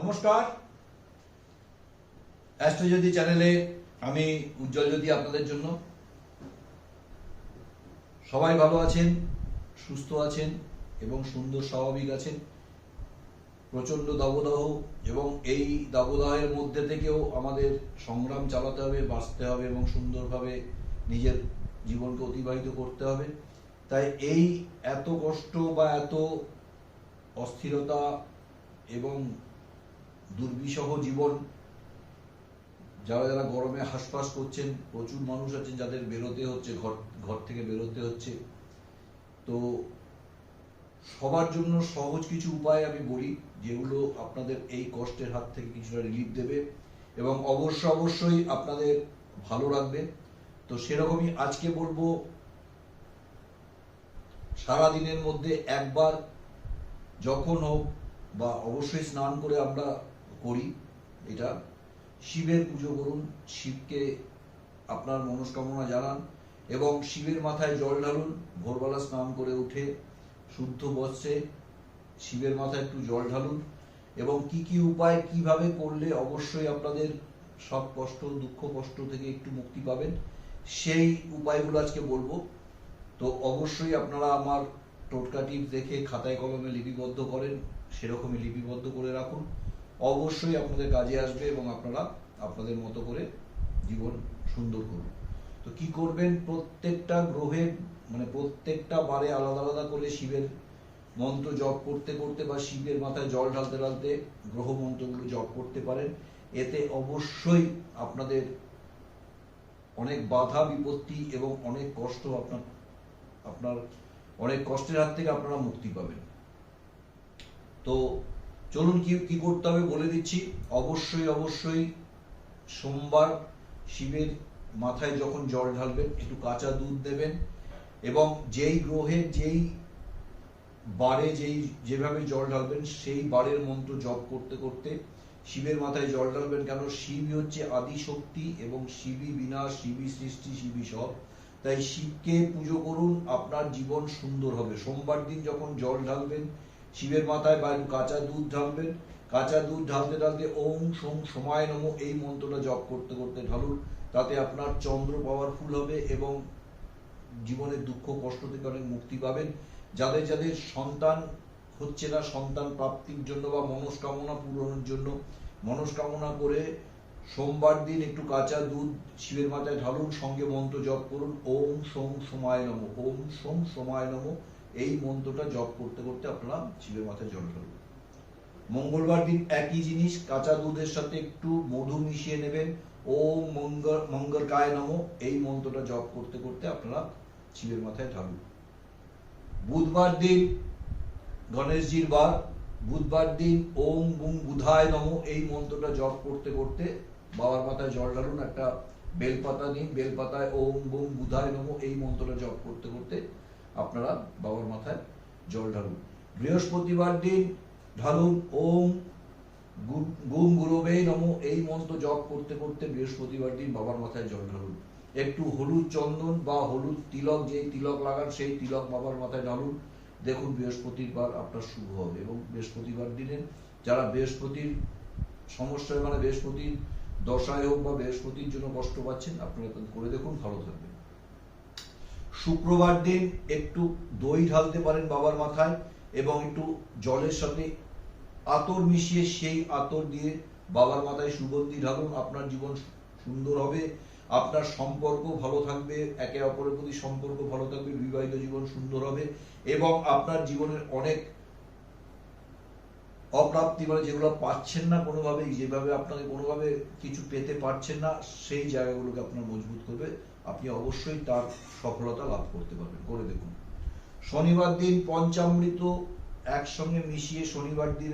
নমস্কার। অ্যাস্ট্রোজ্যোতি চ্যানেলে আমি উজ্জ্বল জ্যোতি আপনাদের জন্য। সবাই ভালো আছেন, সুস্থ আছেন এবং সুন্দর স্বাভাবিক আছেন। প্রচণ্ড দাবদাহ এবং এই দাবদাহের মধ্যে থেকেও আমাদের সংগ্রাম চালাতে হবে, বাঁচতে হবে এবং সুন্দরভাবে নিজের জীবনকে অতিবাহিত করতে হবে। তাই এই এত কষ্ট বা এত অস্থিরতা এবং দুর্বিষহ জীবন। যারা যারা গরমে হাসপাস করছেন, প্রচুর মানুষ আছেন যাদের বেরোতে হচ্ছে, ঘর ঘর থেকে বেরোতে হচ্ছে। তো সবার জন্য সহজ কিছু উপায় আমি বলি, যেগুলো আপনাদের এই কষ্টের হাত থেকে কিছুটা রিলিফ দেবে এবং অবশ্য অবশ্যই আপনাদের ভালো রাখবে। তো সেরকমই আজকে বলব সারা দিনের মধ্যে একবার যখন হোক বা অবশ্যই স্নান করে আমরা করি। এটা শিবের পুজো করুন, শিবকে আপনার মনস্কামনা জানান এবং শিবের মাথায় জল ঢালুন, ভোরবেলা স্নান করে উঠে শুদ্ধ বস্ত্রে শিবের মাথায় একটু জল ঢালুন এবং কি কি উপায় কীভাবে করলে অবশ্যই আপনাদের সব কষ্ট, দুঃখ, কষ্ট থেকে একটু মুক্তি পাবেন, সেই উপায়গুলো আজকে বলব। তো অবশ্যই আপনারা আমার টোটকা টিপস দেখে খাতায় কলমে লিপিবদ্ধ করেন, সেরকমই লিপিবদ্ধ করে রাখুন। অবশ্যই আপনাদের কাজে আসবে এবং আপনারা আপনাদের মতো করে জীবন সুন্দর করুন তো কি করবেন? প্রত্যেকটা গ্রহের মানে প্রত্যেকটা বারে আলাদা আলাদা করে শিবের মন্ত্র জপ করতে করতে বা শিবের মাথায় জল ঢালতে ঢালতে গ্রহ মন্ত্রগুলো জপ করতে পারেন। এতে অবশ্যই আপনাদের অনেক বাধা, বিপত্তি এবং অনেক কষ্ট আপনার আপনার অনেক কষ্টের হাত থেকে আপনারা মুক্তি পাবেন। তো চলুন কি কি করতে হবে বলে দিচ্ছি। অবশ্যই অবশ্যই সোমবার শিবের মাথায় যখন জল ঢালবেন একটু কাঁচা দুধ দেবেন এবং যেই গ্রহের যেই বারে যেই, যেভাবে জল ঢালবেন, সেই বারের মন্ত্র জপ করতে করতে শিবের মাথায় জল ঢালবেন কেন? শিবই হচ্ছে আদি শক্তি এবং শিবই বিনাশ শিবই সৃষ্টি, শিবই সব। তাই শিবকে পুজো করুন, আপনার জীবন সুন্দর হবে। সোমবার দিন যখন জল ঢালবেন শিবের মাথায় বা একটু কাঁচা দুধ ঢালবেন। কাঁচা দুধ ঢালতে ঢালতে ওম সোম সময় নম এই মন্ত্রটা জপ করতে করতে ঢালুন। তাতে আপনার চন্দ্র পাওয়ারফুল হবে এবং জীবনের দুঃখ কষ্ট থেকে অনেক মুক্তি পাবেন। যাদের যাদের সন্তান হচ্ছে না, সন্তান প্রাপ্তির জন্য বা মনস্কামনা পূরণের জন্য, মনস্কামনা করে সোমবার দিন একটু কাঁচা দুধ শিবের মাথায় ঢালুন, সঙ্গে মন্ত্র জপ করুন। ওম সোম সময় নম, ওম সোম সময় নম। এই মন্ত্রটা জপ করতে করতে আপনারা শিবের মাথায় জল ঢালুন মঙ্গলবার দিন একই জিনিস, কাঁচা দুধের সাথে একটু মধু মিশিয়ে নেবেন। ওম মঙ্গল মঙ্গল কায় নম। এই মন্ত্রটা জপ করতে করতে আপনারা শিবের মাথায় ঢালুন। বুধবার দিন গণেশজির বার। বুধবার দিন ওম বুম বুধায় নম। এই মন্ত্রটা জপ করতে করতে বাবার মাথায় জল ঢালুন। একটা বেলপাতা নিন। বেলপাতায় ওম বুম বুধায় নম। এই মন্ত্রটা জপ করতে করতে আপনারা বাবার মাথায় জল ঢালুন। বৃহস্পতিবার দিন ঢালুন, ওম গুম গুরবে নম, এই মন্ত্র জপ করতে করতে বৃহস্পতিবার দিন বাবার মাথায় জল ঢালুন। একটু হলুদ চন্দন বা হলুদ তিলক, যেই তিলক লাগান, সেই তিলক বাবার মাথায় ঢালুন। দেখুন বৃহস্পতিবার আপনার শুভ হবে এবং বৃহস্পতিবার দিনে যারা বৃহস্পতির সমস্যায় মানে বৃহস্পতির দশায় হোক বা বৃহস্পতির জন্য কষ্ট পাচ্ছেন, আপনারা করে দেখুন, ভালো থাকবেন। শুক্রবার দিন একটু দই ঢালতে পারেন বাবার মাথায় এবং একটু জলের সাথে আতর মিশিয়ে সেই আতর দিয়ে বাবার মাথায় সুগন্ধি ঢালুন। আপনার জীবন সুন্দর হবে, আপনার সম্পর্ক ভালো থাকবে, একে অপরের প্রতি সম্পর্ক ভালো থাকবে, বিবাহিত জীবন সুন্দর হবে এবং আপনার জীবনের অনেক অপ্রাপ্তি মানে যেগুলো পাচ্ছেন না কোনোভাবে, যেভাবে আপনাকে কোনোভাবে কিছু পেতে পারছেন না, সেই জায়গাগুলোকে আপনার মজবুত করবে। আপনি অবশ্যই তার সফলতা লাভ করতে পারবেন। করে দেখুন। শনিবার দিন পঞ্চামৃত একসঙ্গে মিশিয়ে শনিবার দিন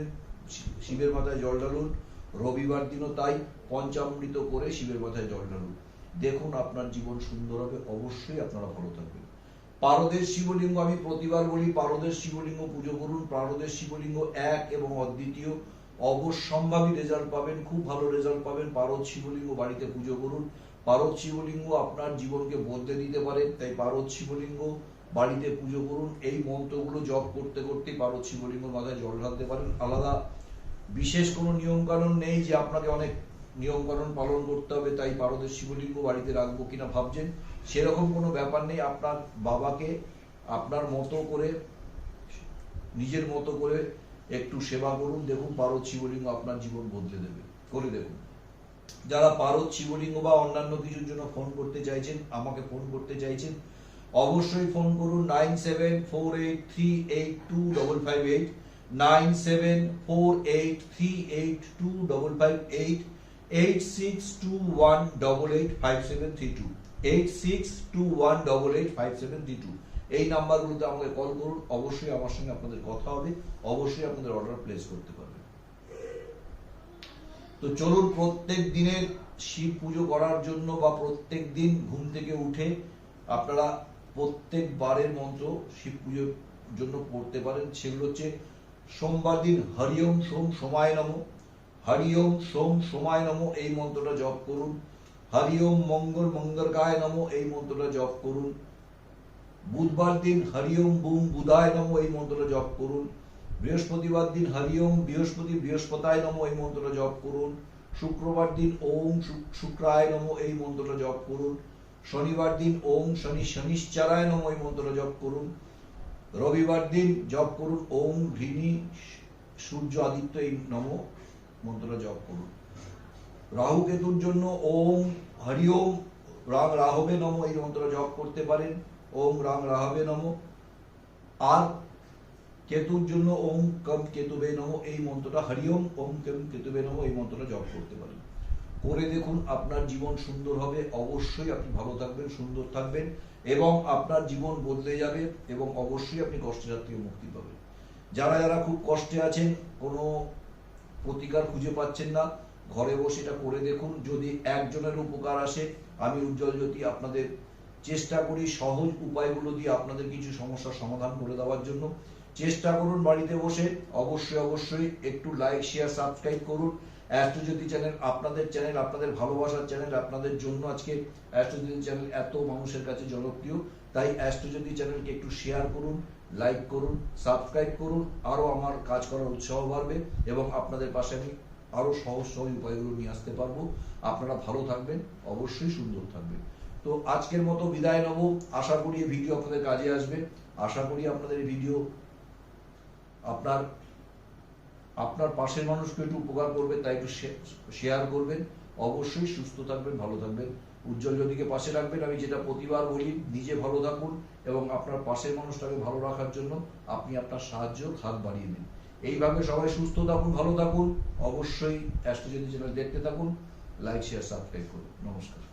শিবের মাথায় জল ঢালুন। রবিবার দিনও তাই পঞ্চামৃত করে শিবের মাথায় জল ঢালুন। দেখুন আপনার জীবন সুন্দর হবে। অবশ্যই আপনারা ভালো থাকবেন। পারদের শিবলিঙ্গ, আমি প্রতিবার বলি, পারদের শিবলিঙ্গ পুজো করুন, পারদের শিবলিঙ্গ এক এবং অদ্বিতীয়। অবশ্যম্ভাবী রেজাল্ট পাবেন, খুব ভালো রেজাল্ট পাবেন। পারদ শিবলিঙ্গ বাড়িতে পুজো করুন। পারদ শিবলিঙ্গ আপনার জীবনকে বদলে দিতে পারে, তাই পারদ শিবলিঙ্গ বাড়িতে পুজো করুন। এই মন্ত্রগুলো জপ করতে করতে পারদ শিবলিঙ্গ মাথায় জল ঢালতে পারেন। আলাদা বিশেষ কোনো নিয়ম কানুন নেই যে আপনাকে অনেক নিয়ম কানুন পালন করতে হবে, তাই পারদের শিবলিঙ্গ বাড়িতে রাখব কিনা ভাবছেন, সেরকম কোনো ব্যাপার নেই। আপনার বাবাকে আপনার মতো করে, নিজের মতো করে একটু সেবা করুন। দেখুন, পারদ শিবলিঙ্গ আপনার জীবন বদলে দেবে। করে দেখুন। যারা পারদ শিবলিঙ্গ বা অন্যান্য কিছুর জন্য ফোন করতে চাইছেন, আমাকে ফোন করতে চাইছেন, অবশ্যই ফোন করুন nine seven four eight three eight two double five eight, nine seven four eight three eight two double five eight eight six two one double eight five seven three two eight six two one double eight five seven three two এই নাম্বারগুলোতে আমাকে call করুন, অবশ্যই আমার সঙ্গে আপনাদের কথা হবে, অবশ্যই আপনাদের অর্ডার প্লেস করতে পারবেন। তো চলুন, প্রত্যেক দিনের শিব পুজো করার জন্য বা প্রত্যেক দিন ঘুম থেকে উঠে আপনারা প্রত্যেক বারের মন্ত্র শিব পুজোর জন্য পড়তে পারেন। সেগুলো হচ্ছে সোমবার দিন হরিওম সোম সময় নম। হরিওম সোম সময় নম, এই মন্ত্রটা জপ করুন। হরিওম মঙ্গল মঙ্গলকায় নম, এই মন্ত্রটা জপ করুন। বুধবার দিন হরিওম বুম বুধায় নম, এই মন্ত্রটা জপ করুন। বৃহস্পতিবার দিন হরিওম বৃহস্পতি বৃহস্পতায় নম, এই মন্ত্রটা জপ করুন। শুক্রবার দিন ওম শুক্রায় নম, এই মন্ত্রটা জপ করুন। শনিবার দিন ওম শনি শনিশ্চারায় নম, এই মন্ত্রটা জপ করুন। রবিবার দিন জপ করুন, ওম ঘৃণী সূর্য আদিত্য এই নম। মন্ত্রটা জপ করুন। রাহু কেতুর জন্য ওম, হরি ওম, রাম রাহবে নম এই মন্ত্রটা জপ করতে পারেন। ওম, রাম রাহবে নম। আর কেতুর জন্য ওম, কম কেতুবে নম এই মন্ত্রটা হরি ওম ওম, কম কেতুবে নম এই মন্ত্রটা জপ করতে পারেন। করে দেখুন আপনার জীবন সুন্দর হবে। অবশ্যই আপনি ভালো থাকবেন, সুন্দর থাকবেন এবং আপনার জীবন বদলে যাবে এবং অবশ্যই আপনি কষ্টের হাত থেকে মুক্তি পাবেন। যারা যারা খুব কষ্টে আছেন, কোনো প্রতিকার খুঁজে পাচ্ছেন না। ঘরে বসে এটা করে দেখুন। যদি একজনের উপকার আসে, আমি উজ্জ্বল জ্যোতি আপনাদের চেষ্টা করি সহজ উপায়গুলো দিয়ে আপনাদের কিছু সমস্যার সমাধান করে দেওয়ার জন্য। চেষ্টা করুন বাড়িতে বসে। অবশ্যই অবশ্যই একটু লাইক শেয়ার সাবস্ক্রাইব করুন। অ্যাস্ট্রোজ্যোতি চ্যানেল আপনাদের চ্যানেল আপনাদের ভালোবাসার চ্যানেল আপনাদের জন্য আজকে অ্যাস্ট্রোজ্যোতি চ্যানেল এত মানুষের কাছে জনপ্রিয়। তাই অ্যাস্ট্রোজ্যোতি চ্যানেলকে একটু শেয়ার করুন লাইক করুন সাবস্ক্রাইব করুন, আরও আমার কাজ করার উৎসাহ বাড়বে এবং আপনাদের পাশে আমি আরও সহজ সহজ উপায়গুলো নিয়ে আসতে পারব। আপনারা ভালো থাকবেন, অবশ্যই সুন্দর থাকবেন। তো আজকের মতো বিদায় নেব। আশা করি ভিডিও আপনাদের কাজে আসবে। আশা করি আপনাদের ভিডিও আপনার আপনার পাশের মানুষকে একটু উপকার করবে তাই একটু শেয়ার করবেন। অবশ্যই সুস্থ থাকবেন, ভালো থাকবেন। উজ্জ্বল জ্যোতিকে পাশে রাখবেন। আমি যেটা প্রতিবার বলি, নিজে ভালো থাকুন এবং আপনার পাশের মানুষটাকে ভালো রাখার জন্য আপনি আপনার সাহায্য হাত বাড়িয়ে নিন। এইভাবে সবাই সুস্থ থাকুন, ভালো থাকুন। অবশ্যই অ্যাস্ট্রোজ্যোতি চ্যানেল দেখতে থাকুন। লাইক শেয়ার সাবস্ক্রাইব করুন। নমস্কার।